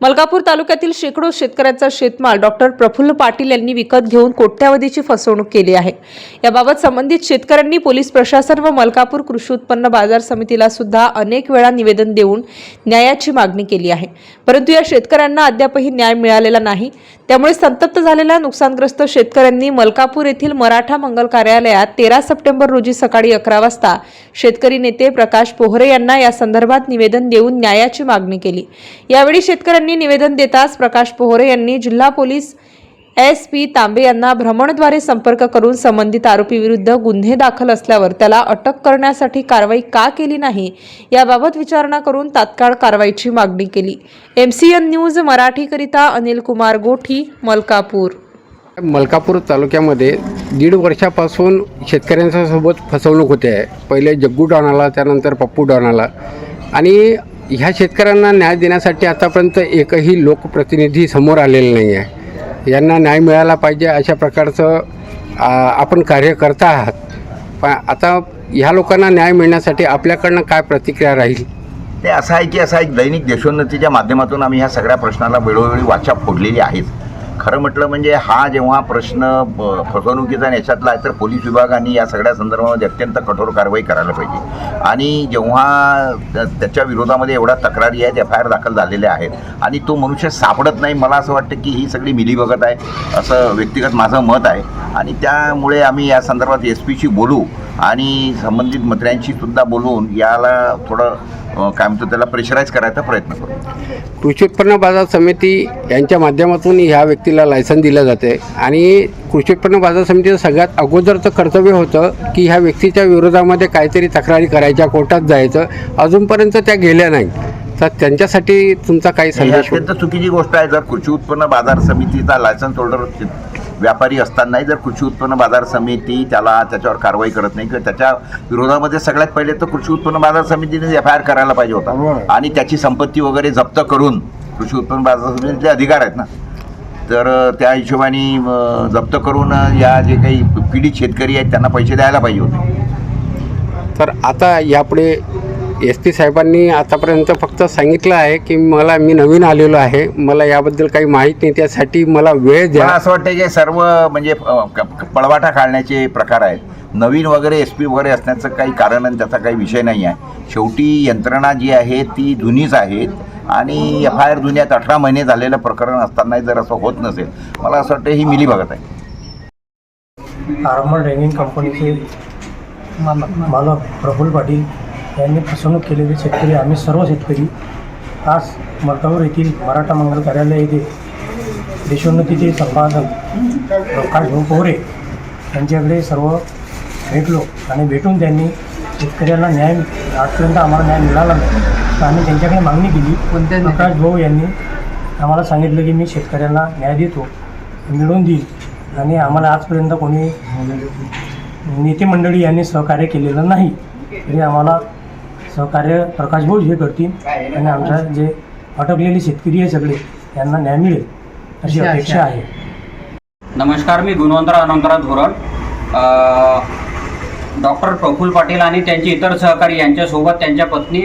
Malkapur तालुक्यातील शेकडो शेतकऱ्यांचा शेतमाल डॉक्टर प्रफुल्ल पाटील यांनी विकत घेऊन कोट्यावधीची फसवणूक केली आहे. याबाबत संबंधित शेतकऱ्यांनी पोलीस प्रशासन व मलकापूर कृषी उत्पन्न बाजार समितीला सुद्धा अनेक वेळा निवेदन देऊन न्यायाची मागणी केली आहे. परंतु या शेतकऱ्यांना अद्यापही न्याय मिळालेला नाही. त्यामुळे संतप्त झालेल्या नुकसानग्रस्त शेतकऱ्यांनी मलकापूर येथील मराठा मंगल कार्यालयात तेरा सप्टेंबर रोजी सकाळी अकरा वाजता शेतकरी नेते प्रकाश पोहरे यांना या संदर्भात निवेदन देऊन न्यायाची मागणी केली. यावेळी शेतकऱ्यांनी निवेदन देताच प्रकाश पोहरे यांनी जिल्हा पोलीस एस पी तांबे यांना भ्रमणद्वारे संपर्क करून संबंधित आरोपीविरुद्ध गुन्हे दाखल असल्यावर त्याला अटक करण्यासाठी कारवाई का केली नाही याबाबत विचारणा करून तात्काळ कारवाईची मागणी केली. एम सी एन न्यूज मराठीकरिता अनिल कुमार गोठी मलकापूर. मलकापूर तालुक्यामध्ये दीड वर्षापासून शेतकऱ्यांच्या सोबत फसवणूक होते. आहे पहिले जग्गू डॉनाला त्यानंतर पप्पू डॉनाला आणि ह्या शेतकऱ्यांना न्याय देण्यासाठी आतापर्यंत एकही लोकप्रतिनिधी समोर आलेला नाही आहे. यांना न्याय मिळाला पाहिजे अशा प्रकारचं आपण कार्य करता आहात. पण आता ह्या लोकांना न्याय मिळण्यासाठी आपल्याकडनं काय प्रतिक्रिया राहील? ते असं आहे की असा एक दैनिक देशोन्नतीच्या माध्यमातून आम्ही ह्या सगळ्या प्रश्नाला वेळोवेळी वाचा फोडलेली आहेच खरं म्हटलं म्हणजे हा जेव्हा प्रश्न ब- फसवणुकीचा आणि याच्यातला आहे तर पोलीस विभागाने या सगळ्या संदर्भामध्ये अत्यंत कठोर कारवाई करायला पाहिजे. आणि जेव्हा त्या- त्याच्या विरोधामध्ये एवढ्या तक्रारी आहेत एफ आय आर दाखल झालेल्या आहेत आणि तो मनुष्य सापडत नाही मला असं वाटतं की ही सगळी मिलीभगत आहे असं व्यक्तिगत माझं मत आहे. आणि त्यामुळे आम्ही या संदर्भात एस पीशी बोलू आणि संबंधित मंत्र्यांशी सुद्धा बोलून याला थोडं काय म्हणतो त्याला प्रेशराईज करायचा प्रयत्न करू. कृषी उत्पन्न बाजार समिती यांच्या माध्यमातून ह्या व्यक्तीला लायसन दिलं जाते. आणि कृषी उत्पन्न बाजार समितीचं सगळ्यात अगोदरचं कर्तव्य होतं की ह्या व्यक्तीच्या विरोधामध्ये काहीतरी तक्रारी करायच्या कोर्टात जायचं. अजूनपर्यंत त्या गेल्या नाही तर त्यांच्यासाठी तुमचा काही ही संदेश अत्यंत चुकीची गोष्ट आहे. जर कृषी उत्पन्न बाजार समितीचा लायसन्स होल्डर व्यापारी असतानाही जर कृषी उत्पन्न बाजार समिती त्याला त्याच्यावर कारवाई करत नाही किंवा त्याच्या विरोधामध्ये सगळ्यात पहिले तर कृषी उत्पन्न बाजार समितीने एफ आय आर करायला पाहिजे होता. आणि त्याची संपत्ती वगैरे जप्त करून कृषी उत्पन्न बाजार समितीचे अधिकार आहेत ना. तर त्या हिशोबाने जप्त करून या जे काही पीडित शेतकरी आहेत त्यांना पैसे द्यायला पाहिजे होते. तर आता यापुढे एस पी साहेबांनी आतापर्यंत फक्त सांगितलं आहे की मला मी नवीन आलेलो आहे. मला याबद्दल काही माहीत नाही. त्यासाठी मला वेळ मला द्या असं वाटतं की सर्व म्हणजे पळवाटा काढण्याचे प्रकार आहेत. नवीन वगैरे एस पी वगैरे असण्याचं काही कारण आणि त्याचा काही विषय नाही आहे. शेवटी यंत्रणा जी आहे ती जुनीच आहेत आणि एफ आय आर जुन्यात अठरा महिने झालेलं प्रकरण असतानाही जर असं होत नसेल मला असं वाटतं ही मिलीभगत आहे. आर्मर रँगिंग कंपनीचे मालक प्रफुल्ल पाटील यांनी फसवणूक केलेले शेतकरी आम्ही सर्व शेतकरी आज मलकापूर येथील मराठा मंगल कार्यालय येथे देशोन्नतीचे संपादक प्रकाश भाऊ पोहरे यांच्याकडे सर्व भेटलो आणि भेटून त्यांनी शेतकऱ्यांना न्याय आजपर्यंत आम्हाला न्याय मिळाला नाही. तर आम्ही त्यांच्याकडे मागणी केली. प्रकाश भाऊ यांनी आम्हाला सांगितलं की मी शेतकऱ्यांना न्याय देतो मिळवून देईल आणि आम्हाला आजपर्यंत कोणी नेते मंडळी यांनी सहकार्य केलेलं नाही. तरी आम्हाला सहकार्य प्रकाश भाऊ हे करतील आणि आमच्या जे अटकलेले शेतकरी आहे सगळे त्यांना न्याय मिळेल अशी अपेक्षा आहे. नमस्कार मी गुणवंतराव अनंतराव धोरण. डॉक्टर प्रफुल्ल पाटील आणि त्यांचे इतर सहकारी यांच्यासोबत त्यांच्या पत्नी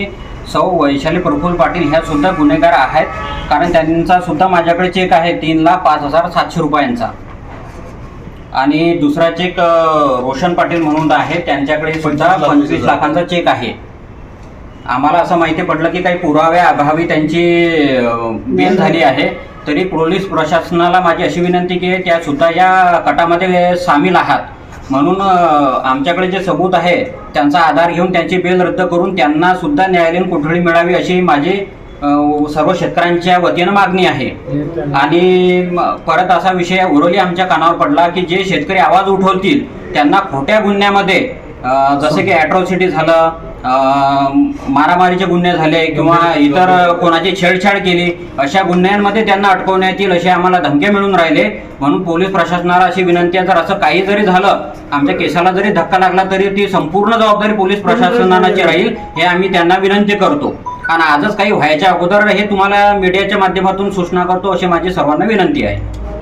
सौ वैशाली प्रफुल्ल पाटील ह्या सुद्धा गुन्हेगार आहेत. कारण त्यांचा सुद्धा माझ्याकडे चेक आहे तीन लाख पाच हजार सातशे रुपयांचा. आणि दुसरा चेक रोशन पाटील म्हणून आहे त्यांच्याकडे सुद्धा पंचवीस लाखांचा चेक आहे. आम्हाला असं माहिती पडलं की काही पुराव्या अभावी त्यांची बेल झाली आहे. तरी पोलीस प्रशासनाला माझी अशी विनंती की त्या सुद्धा या कटामध्ये सामील आहात. म्हणून आमच्याकडे जे सबूत आहे त्यांचा आधार घेऊन त्यांची बेल रद्द करून त्यांना सुद्धा न्यायालयीन कोठडी मिळावी अशी माझी सर्व शेतकऱ्यांच्या वतीनं मागणी आहे. आणि परत असा विषय उरोली आमच्या कानावर पडला की जे शेतकरी आवाज उठवतील त्यांना खोट्या गुन्ह्यामध्ये जसे की ॲट्रॉसिटी झालं मारामारीचे गुन्हे झाले किंवा इतर कोणाची छेडछाड केली अशा गुन्ह्यांमध्ये त्यांना अटकवण्यात येईल असे आम्हाला धमके मिळून राहिले. म्हणून पोलीस प्रशासनाला अशी विनंती आहे जर असं काही जरी झालं आमच्या केसाला जरी धक्का लागला तरी ती संपूर्ण जबाबदारी पोलीस प्रशासनाची राहील हे आम्ही त्यांना विनंती करतो. आणि आजच काही व्हायच्या अगोदर हे तुम्हाला मीडियाच्या माध्यमातून सूचना करतो अशी माझी सर्वांना विनंती आहे.